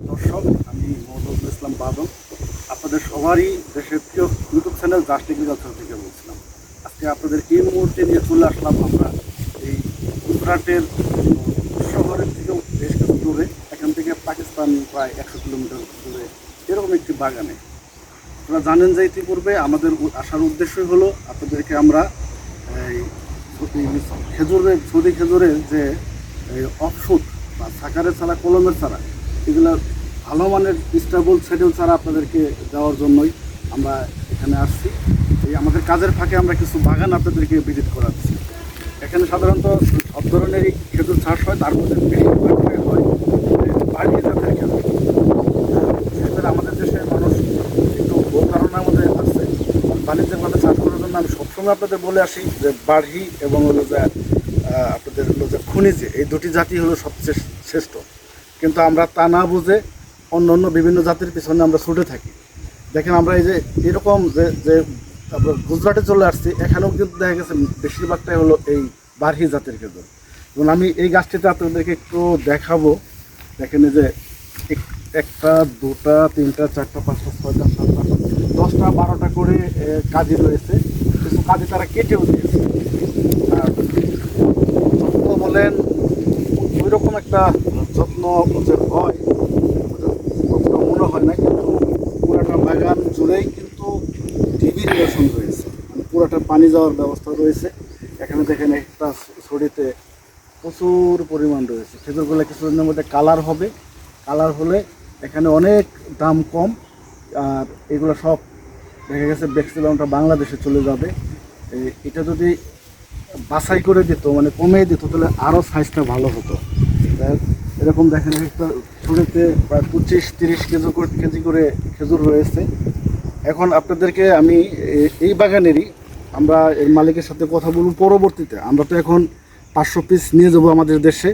দর্শক, আমি মোহাম্মদ ইসলাম বাদল। আপনাদের সবারই দেশের প্রিয় ইউটিউব চ্যানেল জাস্ট এগ্রিকালচার থেকে বলছিলাম। আজকে আপনাদের এই মুহূর্তে নিয়ে চলে আসলাম আমরা এই গুজরাটের শহরের থেকেও বেশ কিছু দূরে। এখান থেকে পাকিস্তান প্রায় একশো কিলোমিটার দূরে এরকম একটি বাগানে। আপনারা জানেন যে ইতিপূর্বে আমাদের আসার উদ্দেশ্যই হলো আপনাদেরকে আমরা এই খেজুরের সৌদি খেজুরের যে অফশুট বা সাকারের ছাড়া কলমের ছাড়া এগুলো ভালো মানের স্টেবল সেটেল ছাড়া আপনাদেরকে দেওয়ার জন্যই আমরা এখানে আসছি। এই আমাদের কাজের ফাঁকে আমরা কিছু বাগান আপনাদেরকে ভিজিট করাচ্ছি। এখানে সাধারণত সব ধরনেরই খেজুর চাষ হয়, তার মধ্যে হয় বিশেষ আমাদের দেশের মানুষ একটু ভুল ধারণার মধ্যে আছে। বাণিজ্যের মধ্যে চাষ করার জন্য আমি সবসময় আপনাদের বলে আসি যে বাড়ি এবং হলো যে আপনাদের হলো যে খনিজে, এই দুটি জাতি হলো সবচেয়ে শ্রেষ্ঠ। কিন্তু আমরা তা না বুঝে অন্য অন্য বিভিন্ন জাতির পিছনে আমরা ছুটে থাকি। দেখেন আমরা এই যে এরকম যে যে তারপর গুজরাটে চলে আসছি, এখানেও কিন্তু দেখা গেছে বেশিরভাগটাই হলো এই বারহি জাতের খেজুর। এবং আমি এই গাছটিতে আপনাদেরকে একটু দেখাবো। দেখেন যে এক- একটা, দুটা, তিনটা, চারটা, পাঁচটা, ছয়টা, সাতটা, দশটা, বারোটা করে কাজি রয়েছে। কিছু কাজি তারা কেটেও দিয়েছে। আর বলেন ওই রকম একটা যত্ন হয় অতটা মনে হয় না, কিন্তু পুরাটা বাগান জুড়েই কিন্তু টিভি রিলেশন রয়েছে। মানে পুরাটা পানি যাওয়ার ব্যবস্থা রয়েছে। এখানে দেখেন একটা ছড়িতে প্রচুর পরিমাণ রয়েছে। খেজুরগুলো কিছুদিনের মধ্যে কালার হবে। কালার হলে এখানে অনেক দাম কম। আর এগুলো সব দেখা গেছে ম্যাক্সিমামটা বাংলাদেশে চলে যাবে। এটা যদি বাছাই করে দিত মানে কমিয়ে দিত, তাহলে আরও সাইজটা ভালো হতো। এরকম দেখেন একটা প্রায় পঁচিশ, তিরিশ কেজি কেজি করে খেজুর রয়েছে। এখন আপনাদেরকে আমি এই বাগানেরই আমরা এর মালিকের সাথে কথা বলব পরবর্তীতে। আমরা তো এখন পাঁচশো পিস নিয়ে যাব আমাদের দেশে।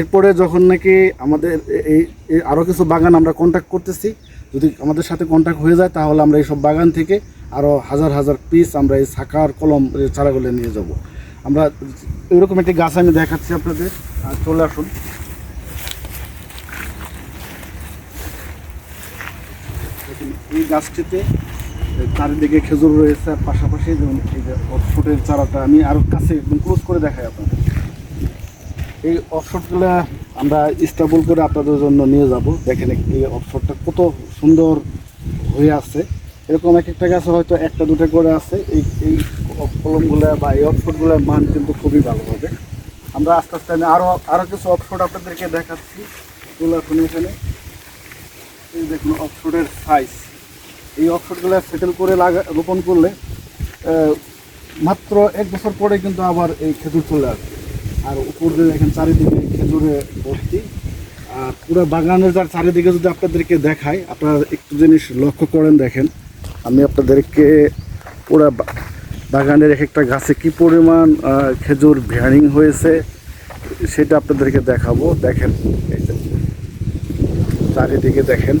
এরপরে যখন নাকি আমাদের এই আরও কিছু বাগান আমরা কন্ট্যাক্ট করতেছি, যদি আমাদের সাথে কন্ট্যাক্ট হয়ে যায়, তাহলে আমরা এইসব বাগান থেকে আরও হাজার হাজার পিস আমরা এই শাখার কলম চারাগুলো নিয়ে যাব। আমরা এরকম একটি গাছ আমি দেখাচ্ছি আপনাদের। চলে আসুন দেখুন, এই গাছটিতে, চারিদিকে খেজুর রয়েছে, পাশাপাশি যেমন এই যে অফশুটের চারাটা আমি আরও কাছে একদম ক্লোজ করে দেখাই আপনাদের। এই অফশটগুলো আমরা স্টাবল করে আপনাদের জন্য নিয়ে যাব। দেখেন এই অফশটটা কত সুন্দর হয়ে আছে। এরকম এক একটা গাছে হয়তো একটা, দুটো করে আছে। এই এই কলমগুলো বা এই অফশটগুলোর মান কিন্তু খুবই ভালো হবে। আমরা আস্তে আস্তে আমি আরও আরও কিছু অফশট আপনাদেরকে দেখাচ্ছি। এগুলো এখন এখানে। এই দেখুন অফশটের সাইজ এই অফশটগুলো সেটেল করে লাগা, রোপণ করলে মাত্র এক বছর পরে কিন্তু আবার এই খেজুর চলে আসবে। আর উপর দিয়ে দেখেন চারিদিকে খেজুরে ভর্তি। আর পুরো বাগানের যার চারিদিকে যদি আপনাদেরকে দেখাই, আপনারা একটু জিনিস লক্ষ্য করেন, দেখেন। আমি আপনাদেরকে পুরো বাগানের এক একটা গাছে কি পরিমাণ খেজুর ভ্যারিং হয়েছে, সেটা আপনাদেরকে দেখাবো। দেখেন চারিদিকে দেখেন।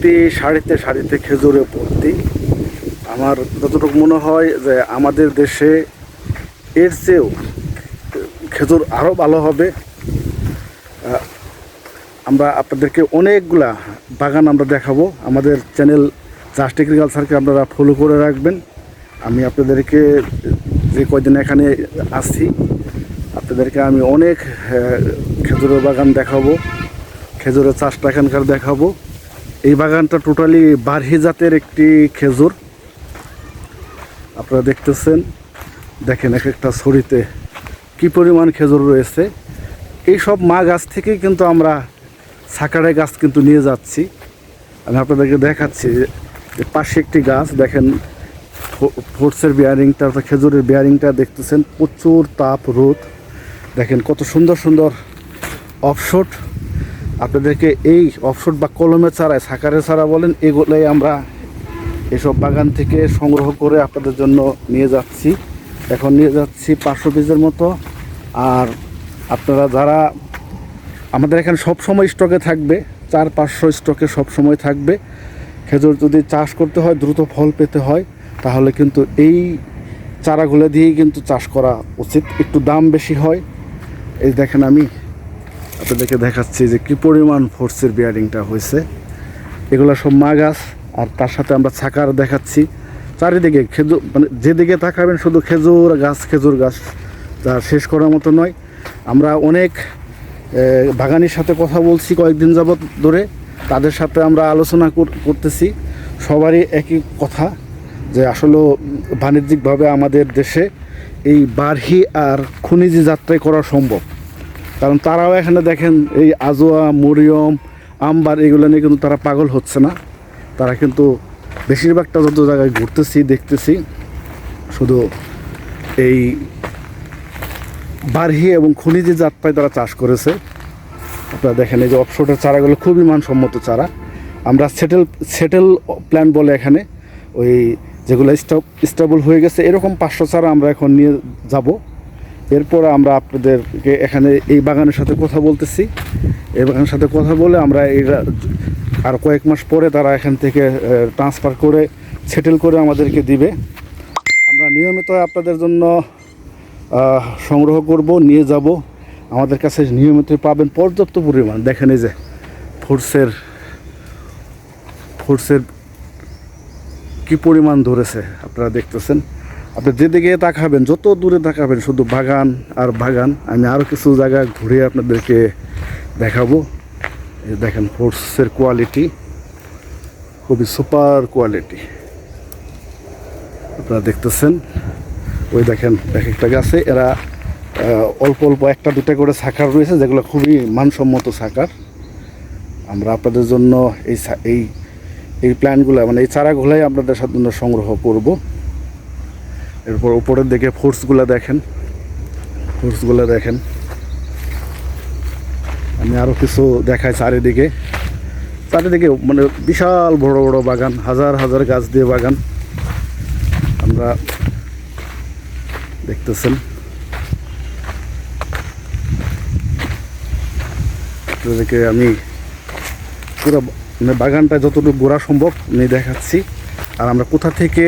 প্রতি সারিতে সারিতে খেজুরে ভর্তি। আমার যতটুকু মনে হয় যে আমাদের দেশে এর চেয়েও খেজুর আরও ভালো হবে। আমরা আপনাদেরকে অনেকগুলা বাগান আমরা দেখাবো। আমাদের চ্যানেল জাস্ট এগ্রিকালচারকে আপনারা ফলো করে রাখবেন। আমি আপনাদেরকে যে কয়দিন এখানে আসছি আপনাদেরকে আমি অনেক খেজুরের বাগান দেখাবো। খেজুরের চাষটা এখানকার দেখাবো। এই বাগানটা টোটালি বারহি জাতের একটি খেজুর। আপনারা দেখতেছেন, দেখেন এক একটা ছড়িতে কি পরিমাণ খেজুর রয়েছে। এই সব মা গাছ থেকেই কিন্তু আমরা সাকারে গাছ কিন্তু নিয়ে যাচ্ছি। আমি আপনাদেরকে দেখাচ্ছি যে- পাশে একটি গাছ, দেখেন ফোর্সের বিয়ারিংটা অর্থাৎ খেজুরের বিয়ারিংটা দেখতেছেন, প্রচুর তাপ, রোদ। দেখেন কত সুন্দর সুন্দর অফশট আপনাদেরকে এই অফশট বা কলমের চারায় সাকারের চারা বলেন, এগুলোই আমরা এসব বাগান থেকে সংগ্রহ করে আপনাদের জন্য নিয়ে যাচ্ছি। এখন নিয়ে যাচ্ছি পাঁচশো পিসের মতো। আর আপনারা যারা আমাদের এখানে সব সময় স্টকে থাকবে, চার পাঁচশো স্টকে সব সময় থাকবে, খেজুর যদি চাষ করতে হয়, দ্রুত ফল পেতে হয়, তাহলে কিন্তু এই চারাগুলো দিয়েই কিন্তু চাষ করা উচিত। একটু দাম বেশি হয়। এই দেখেন আমি আপনাদেরকে দেখাচ্ছি যে কি পরিমাণ ফোর্সের বিয়ারিংটা হয়েছে। এগুলো সব মা গাছ আর তার সাথে আমরা ছাকার দেখাচ্ছি। চারিদিকে খেজুর মানে যেদিকে তাকাবেন শুধু খেজুর গাছ খেজুর গাছ তা শেষ করার মতো নয়। আমরা অনেক বাগানির সাথে কথা বলছি কয়েকদিন যাবৎ ধরে। তাদের সাথে আমরা আলোচনা কর- করতেছি। সবারই একই কথা, যে আসলে বাণিজ্যিকভাবে আমাদের দেশে এই বার্হি আর খনিজি যাত্রাই করা সম্ভব। কারণ তারাও এখানে দেখেন এই আজোয়া, মরিয়ম, আমবার এগুলো নিয়ে কিন্তু তারা পাগল হচ্ছে না। তারা কিন্তু বেশিরভাগটা যত জায়গায় ঘুরতেছি, দেখতেছি, শুধু এই বার্হি এবং খনিজি জাতটাই তারা চাষ করেছে। আপনারা দেখেন এই যে অফশোটের চারাগুলো খুবই মানসম্মত চারা। আমরা সেটেল সেটেল প্ল্যান বলে এখানে ওই যেগুলো স্টপ স্টেবল হয়ে গেছে, এরকম পাঁচশো চারা আমরা এখন নিয়ে যাব। এরপর আমরা আপনাদেরকে এখানে এই বাগানের সাথে কথা বলতেছি। এই বাগানের সাথে কথা বলে আমরা এরা আর কয়েক মাস পরে তারা এখান থেকে ট্রান্সফার করে সেটেল করে আমাদেরকে দিবে। আমরা নিয়মিত আপনাদের জন্য সংগ্রহ করব, নিয়ে যাব। আমাদের কাছে নিয়মিত পাবেন পর্যাপ্ত পরিমাণ। দেখেন এই যে, ফোর্সের ফোর্সের কি পরিমাণ ধরেছে, আপনারা দেখতেছেন। আপনি যেদিকে তাকাবেন, যত দূরে তাকাবেন, শুধু বাগান আর বাগান, আমি আরও কিছু জায়গা ঘুরে আপনাদেরকে দেখাবো। দেখেন, ফোর্সের কোয়ালিটি খুবই সুপার কোয়ালিটি। আপনারা দেখতেছেন, ওই দেখেন, এক একটা গাছে এরা অল্প অল্প একটা দুটা করে সাকার রয়েছে, যেগুলো খুবই মানসম্মত সাকার আমরা আপনাদের জন্য এই এই এই প্ল্যানগুলো মানে এই চারাগুলাই আপনাদের জন্য সংগ্রহ করব। এরপর উপরের দিকে ফোর্সগুলো দেখেন। ফোর্সগুলো দেখেন। আমি আরও কিছু দেখাই চারিদিকে। চারিদিকে মানে বিশাল বড় বড় বাগান, হাজার হাজার গাছ দিয়ে বাগান। আমরা দেখতেছেন। আপনাদেরকে আমি পুরো মানে বাগানটা যতটুকু গোড়া সম্ভব আমি দেখাচ্ছি। আর আমরা কোথা থেকে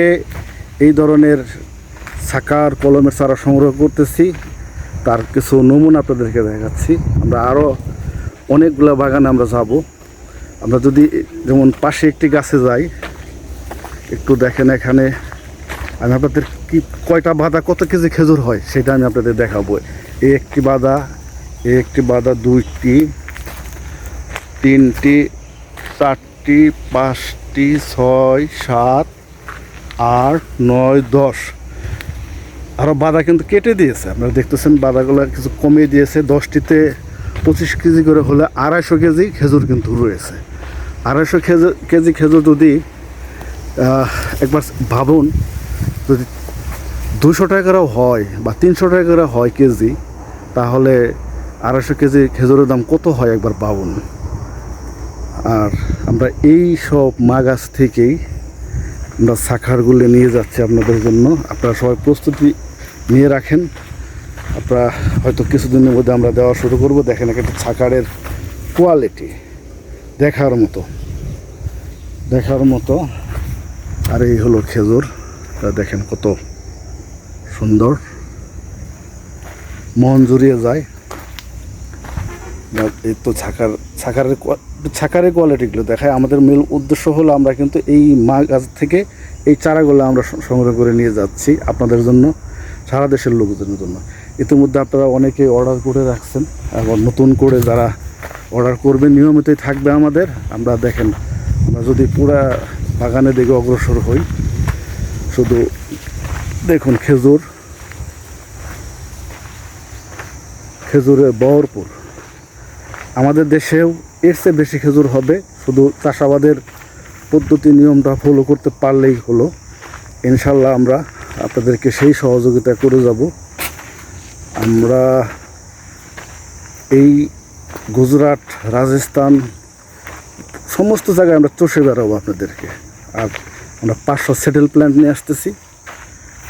এই ধরনের সাকার কলমের চারা সংগ্রহ করতেছি। তার কিছু নমুনা আপনাদেরকে দেখাচ্ছি। আমরা আরও অনেকগুলো বাগানে আমরা যাব। আমরা যদি যেমন পাশে একটি গাছে যাই, একটু দেখেন এখানে আমি আপনাদের কি কয়টা বাদা, কত কেজি খেজুর হয় সেটা আমি আপনাদের দেখাবো। এই একটি বাদা এই একটি বাদা দুইটি, তিনটি, চারটি, পাঁচটি, ছয়, সাত, আট, নয়, দশ। আরও বাদা কিন্তু কেটে দিয়েছে। আপনারা দেখতেছেন বাদাগুলো কিছু কমিয়ে দিয়েছে। দশটিতে পঁচিশ কেজি করে হলে আড়াইশো কেজি খেজুর কিন্তু রয়েছে। আড়াইশো খেজুর কেজি খেজুর যদি একবার ভাবুন, যদি দুশো টাকারও হয় বা তিনশো টাকারও হয় কেজি, তাহলে আড়াইশো কেজি খেজুরের দাম কত হয় একবার ভাবুন। আর আমরা এই সব মা গাছ থেকেই আমরা শাখারগুলো নিয়ে যাচ্ছি আপনাদের জন্য। আপনারা সবাই প্রস্তুতি নিয়ে রাখেন। আপনারা হয়তো কিছুদিনের মধ্যে আমরা দেওয়া শুরু করব। দেখেন একটা ছাকারের কোয়ালিটি দেখার মতো। দেখার মতো। আর এই হলো খেজুর। দেখেন কত সুন্দর। মন জুড়িয়ে যায়। এই তো ছাকার, ছাকারের ছাকারের কোয়ালিটিগুলো দেখায়। আমাদের মূল উদ্দেশ্য হলো আমরা কিন্তু এই মা গাছ থেকে এই চারাগুলো আমরা সংগ্রহ করে নিয়ে যাচ্ছি। আপনাদের জন্য সারা দেশের লোকজনের জন্য। ইতিমধ্যে আপনারা অনেকে অর্ডার করে রাখছেন এবং নতুন করে যারা অর্ডার করবে, নিয়মিতই থাকবে আমাদের। আমরা দেখেন, আমরা যদি পুরা বাগানের দিকে অগ্রসর হই, শুধু দেখুন খেজুর, খেজুরে ভরপুর। আমাদের দেশেও এর চেয়ে বেশি খেজুর হবে, শুধু চাষাবাদের পদ্ধতি, নিয়মটা ফলো করতে পারলেই হলো। ইনশাল্লাহ আমরা আপনাদেরকে সেই সহযোগিতা করে যাব। আমরা এই গুজরাট, রাজস্থান, সমস্ত জায়গায় আমরা চষে বেড়াবো আপনাদেরকে। আর আমরা পাঁচশো সেটেল প্ল্যান্ট নিয়ে আসতেছি।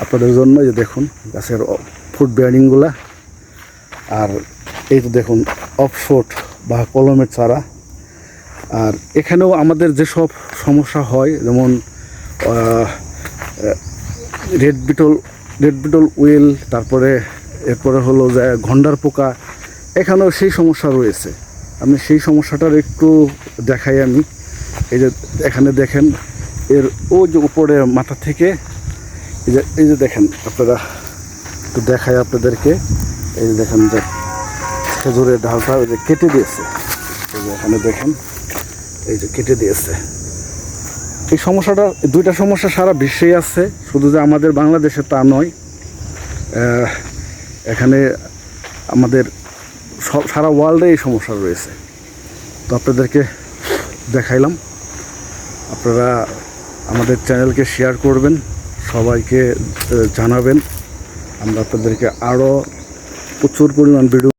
আপনাদের জন্য যে দেখুন, গাছের ফুড বেয়ারিংগুলা আর এই তো দেখুন অফশোট বা কলমের চারা। আর এখানেও আমাদের যেসব সমস্যা হয়, যেমন red beetle red beetle weevil, তারপরে, এরপরে হলো যে ঘন্ডার পোকা, এখানেও সেই সমস্যা রয়েছে। আমি সেই সমস্যাটার একটু দেখাই আমি। এই যে এখানে দেখেন, এর ও যে উপরে মাথা থেকে, এই যে এই যে দেখেন, আপনারা একটু দেখায় আপনাদেরকে। এই যে দেখেন, যে খেজুরের ঢালটা ওই যে কেটে দিয়েছে। এই যে এখানে দেখেন, এই যে কেটে দিয়েছে। এই সমস্যাটা, দুইটা সমস্যা সারা বিশ্বেই আছে, শুধু যে আমাদের বাংলাদেশে তা নয়। এখানে আমাদের সারা ওয়ার্ল্ডে এই সমস্যা রয়েছে। তো আপনাদেরকে দেখাইলাম। আপনারা আমাদের চ্যানেলকে শেয়ার করবেন, সবাইকে জানাবেন। আমরা আপনাদেরকে আরও প্রচুর পরিমাণ ভিডিও